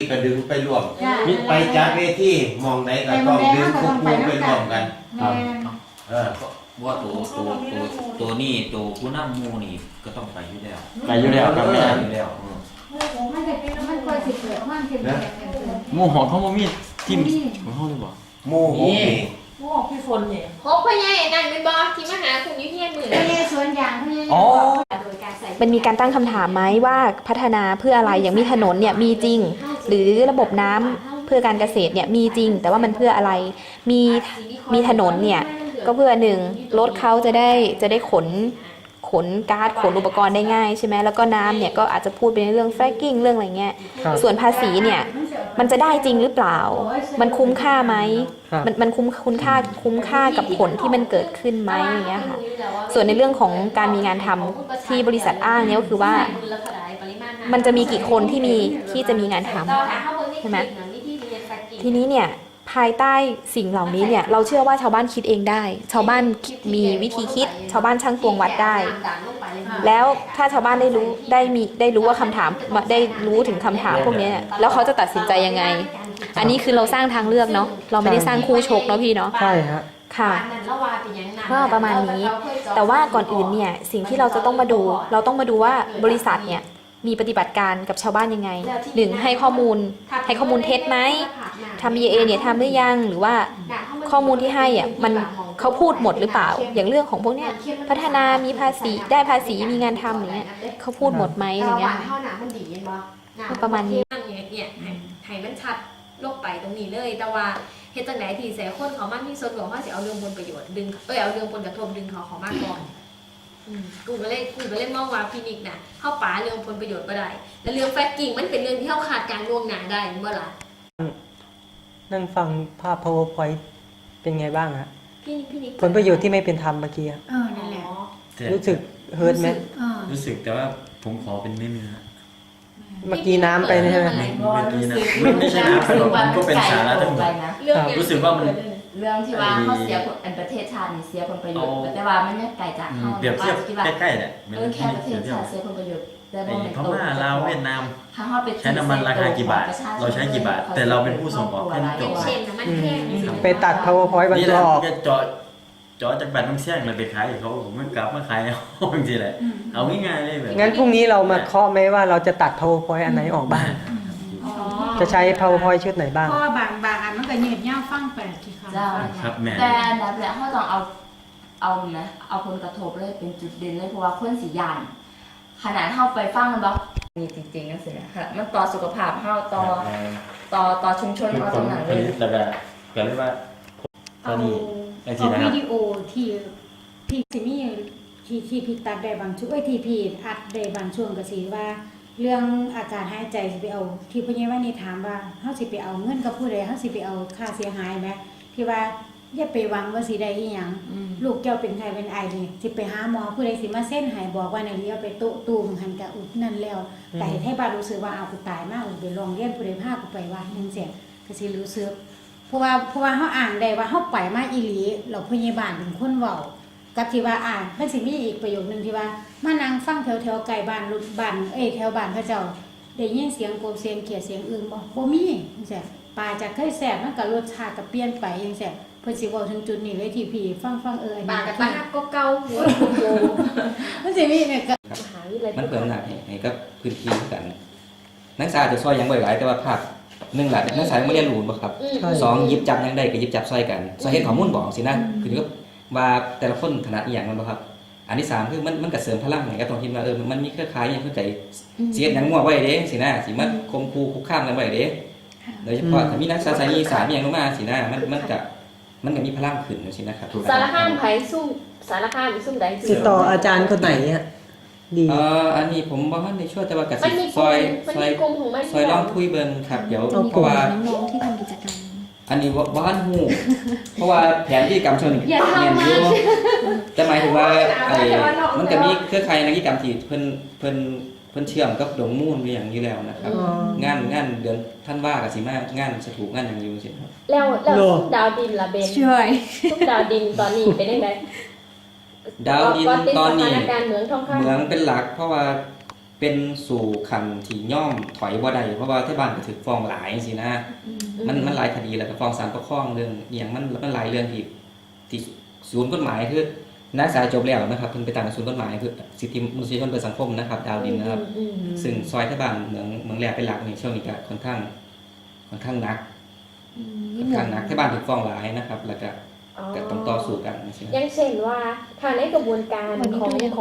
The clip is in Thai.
ก็ดึงไปรวมจ้ะมิไปจัดเวทีมองไหนก็ต้องดึงคุกคูไปรวมกันแม่นเออว่าตัวตัวตัวตัวนี่ตัวผู้นำหมูนี่ก็ต้องไปอยู่แล้วไปอยู่แล้วครับแม่ไปอยู่แล้วเออมันจะเป็นมันควรสิเกิดมันสิเป็นแบบนั้นหมู่หอเขาบ่มีทีมของเขาเลยบ่หมู่หกนี่โอ้พี่ฝนเนี่ยโอ้พ่อใหญ่นั่นเป็นบอที่มาหาคุณอยุ่เทียนมือไม่ใช่สวนยางไม่ใช่อ๋อโดยการใส่มันมีการตั้งคำถามไหมว่าพัฒนาเพื่ออะไรอย่างมีถนนเนี่ยมีจริง หรือระบบน้ำเพื่อการเกษตรเนี่ยมีจริง แต่ว่ามันเพื่ออะไร มีมีถนนเนี่ยก็เพื่อหนึ่งรถเขาจะได้จะได้ขนขนก๊าซขนอุปกรณ์ได้ง่ายใช่ไหมแล้วก็น้ำเนี่ยก็อาจจะพูดไปในเรื่องแฟกกิ้งเรื่องอะไรเงี้ยครับส่วนภาษีเนี่ยมันจะได้จริงหรือเปล่า มันคุ้มค่าไหมครับมันมันคุ้มคุณค่าคุ้มค่ากับผลที่มันเกิดขึ้นไหมอย่างเงี้ยค่ะ ส่วนในเรื่องของการมีงานทำที่บริษัทอ้างเนี่ยก็คือว่า มันจะมีกี่คนที่มีที่จะมีงานทำใช่ไหมทีนี้เนี่ยภายใต้สิ่งเหล่านี้เนี่ยเราเชื่อว่าชาวบ้านคิดเองได้ ชาวบ้านมีวิธีคิด ชาวบ้านช่างตวงวัดได้ แล้วถ้าชาวบ้านได้รู้ได้มีได้รู้ว่าคำถามได้รู้ถึงคำถามพวกเนี้ยแล้วเขาจะตัดสินใจยังไง อันนี้คือเราสร้างทางเลือกเนาะเราไม่ได้สร้างคู่ชกเนาะพี่เนาะใช่ฮะค่ะก็ประมาณนี้ แต่ว่าก่อนอื่นเนี่ยสิ่งที่เราจะต้องมาดู เราต้องมาดูว่าบริษัทเนี่ย มีปฏิบัติการกับชาวบ้านยังไงหนึ่งให้ข้อมูลให้ข้อมูลเท็จไหมทำ EA เนี่ยทำหรือยังหรือว่าข้อมูลที่ให้อะมันเขาพูดหมดหรือเปล่า อย่างเรื่องของพวกเนี้ยพัฒนามีภาษีได้ภาษีมีงานทำอย่างเงี้ยเขาพูดหมดไหมอะไรเงี้ยค่ะเท่าหนามันดีเห็นบ่ก็ประมาณนี้เนี่ยเนี่ยให้ให้มันชัดลงไปตรงนี้เลย แต่ว่าเฮ็ดจังไหนที่แสคนเขามันมีส่วนของเขาสิเอาเรื่องผลประโยชน์ดึงเอ้ยเอาเรื่องผลกระทบดึงเขาเขามากก่อน อืมกูก็เลยกูก็เลยมองว่าพินิกน่ะเข้าป่าเรื่องผลประโยชน์บ่ได้ แล้วเรื่องแฟกกิ้งมันเป็นเรื่องที่เขาขาดการล่วงหน้าได้บ่ล่ะนั่งฟังภาพ powerpoint เป็นไงบ้างฮะพี่พี่นิกผลประโยชน์ที่ไม่เป็นธรรมเมื่อกี้อะเออนั่นแหละรู้สึกเฮิร์ตไหมเออรู้สึกแต่ว่าผมขอเป็นเนื้อเนื้อเมื่อกี้น้ำไปใช่ไหมไม่ใช่น้ำหรอกมันก็เป็นสาระทั้งหมด เรื่องเนี่ยรู้สึกว่ามัน เรื่องที่ว่าเขาเสียผลอันประเทศชาตินี่เสียผลประโยชน์เอาแต่ว่ามันยังไกลจากอืมเขาเปรียบเทียบคิดว่าใกล้ๆเนี่ยเหมือนเออแค่ที่ประเทเปรียศบเทียบชาติเสียผลประโยชน์แต่ไอ้บ่แม่นพม่าลาวเวียดนามถ้าเขาไปใช้น้ำมันราคากี่บาท เราใช้กี่บาท แต่เราเป็นผู้ส่งออกแค่นี้จบเช่นน้ำมันแพงไปตัด powerpoint บางนี่กแหรละอบจะเจาะเจาะจากบัตรบางแท่งเลยไปขายให้เขาผมมันกลับมาขายเอาบางทีแหละเอาง่ายๆเลยแบบงั้นพรุ่งนี้เรามาเคาะไหมว่าเราจะตัด powerpoint อันไหนออกบ้างอ๋อจะใช้ powerpoint ชุดไหนบ้างเพราะว่าบางบางอันมันก็ยืดยาวฟังไปกี่ครั้ง เจ้าครับแม่แต่อันดับแรกเขาต้องเอาเอานะเอาผลกระทบเลยเป็นจุดเด่นเลยเพราะว่าคนสียานขนาดเข้าไปฟังมันบอกมีจริงๆนะสิค่ะมันต่อสุขภาพเข้าต่อต่อต่อชุมชนคือเขาผตรมงนั้นผเลยลิตแล้วก็ก็เลยว่าตอนนี้ไอ้ที่เอานะครับวิดีโอที่พี่สิมีที่ที่พี่ตัดได้บางช่วงเอ้ยที่พี่อัดได้บางช่วงก็สิว่า เรื่องอาการหายใจสิไปเอา ที่พญาว่านี่ถามว่าเฮาสิไปเอาเงินกับผู้ใดเฮาสิไปเอาค่าเสียหายไหม ที่ว่าอย่าไปหวังว่าสิได้อีหยังอืมลูกเจ้าเป็นไข้เป็นไอนี่สิไปหาหมอผู้ใดสิมาเส้นใหายบอกว่าในนี้เอาไปโต๊ะตูมหันกะอุดนั่นแล้วแต่ให้บ้านรู้สึกว่าเอากูตายมากไปลองเรียนผู้ใดพากูไปว่าจังซี่ก็สิรู้สึกเพราะว่าเพราะว่าเฮาอ่านได้ว่าเฮาไปมาอีหลีเราพยาบาลเป็นคนเว้ากับที่ว่าอ่านมันสิมีอีกประโยคนึงที่ว่ามานั่งฟังแถวๆไกลบ้านรุดบ้านเอ้ยแถวบ้านเขาเจ้าได้ยินเสียงกบเสียงเขียดเสียงอึ่งบ่บ่มีจังซี่ ปลาจากเคยแซ่บมันก็รสชาติก็เปลี่ยนไปจังซี่เพิ่นสิเว้าถึงจุดนี้เลยที่พี่ฟังฟังเอออันปานี้กกับตาหักก็เก่าหัวโมันสิมีเนี่ยก็มหาวิทยาลัยมันเปิดหนักให้กับพื้นที่กัน นักศึกษาอาจจะซอยหยังบ่หลายแต่ว่าภาพหนึ่งหลักนักศึกษาไม่เรียนรู้บ่ครับ อืมใช่สองหยิบจับหยังได้ก็หยิบจับซอยกันซอยเฮ็ดข้อมูลบอกสินะคือก็ว่าแต่ละคนถนัดอีหยังมันบ่ครับ อันที่สามคือมันมันก็เสริมพลังให้กับตรงที่ว่าเออมันมีเครือข่ายอหยังเข้าใจสิเฮ็ดหยังมั่วไว้เด้สินะสิมาคมคูคุกคามกันไว้เด้ โดยเฉพาะถ้ามีนักศึกษาสายอีสานมีหยังลงมาสินะมันมันก็มันก็มีพลังขึ้นจังซี่นะครับสารข้ามไผซุ่มสารข้ามซุ่มใดติดต่ออาจารย์คนไหนอะดีเอ่ออันนี้ผมบ่ทันได้ช่วยแต่ว่าก็มัสินมีซอยมันซอยมีกลุ่มของมันซอยลองคุยเบิ่งครับเดี๋ยวเอาเพราะว่าน้องๆที่ทำกิจกรรมอันนี้ว่าบ้านหูเพราะว่าแผนที่กรรมชนอย่าทำเรีมายนอยู่แต่หมายถึงว่าไอ้มันก็มีเครือข่ายนักกิจกรรมที่เพิ่นเพิ่น เพิ่นเชื่อมกับดงมูลอยู่อย่างนี้แล้วนะครับ อ๋อ งานงานเดือนท่านว่ากับสิมางานสถูกงานอย่างอยู่สิครับ แล้วแล้วโล ซุ่มดาวดินละเบนช่วยซุ่มดาวดินตอนนี้เป็นยังไงดาวดินตอนนี้ สถานการณ์เหมืองทองคำเหมืองเป็นหลักเพราะว่าเป็นสู่คันที่ย่อมถอยบ่ได้เพราะว่าที่บ้านก็ถูกฟ้องหลายสินะมันมันหลายคดีแล้วก็ฟ้องศาลปกครองเรื่องอหย่างมันมันหลายเรื่องที่ที่ศูนย์กฎหมายคือ นักศึกษาจบแล้วนะครับเพิ่นไปตั้งศูนย์กฎหมายคือสิทธิมนุษยชนเพื่อสังคมนะครับ ดาวดินนะครับ ซึ่งซอยที่บ้านเมืองเมืองแรกเป็นหลักในช่วงนี้ก็ค่อนข้างค่อนข้างหนักค่อนข้างหนักที่บ้านถูกฟ้องหลายนะครับ แล้วก็ก็ต้องต่อสู้กันนะใช่ไหม อย่างเช่นว่าถ้าในกระบวนการวันนี้ของก็ยัง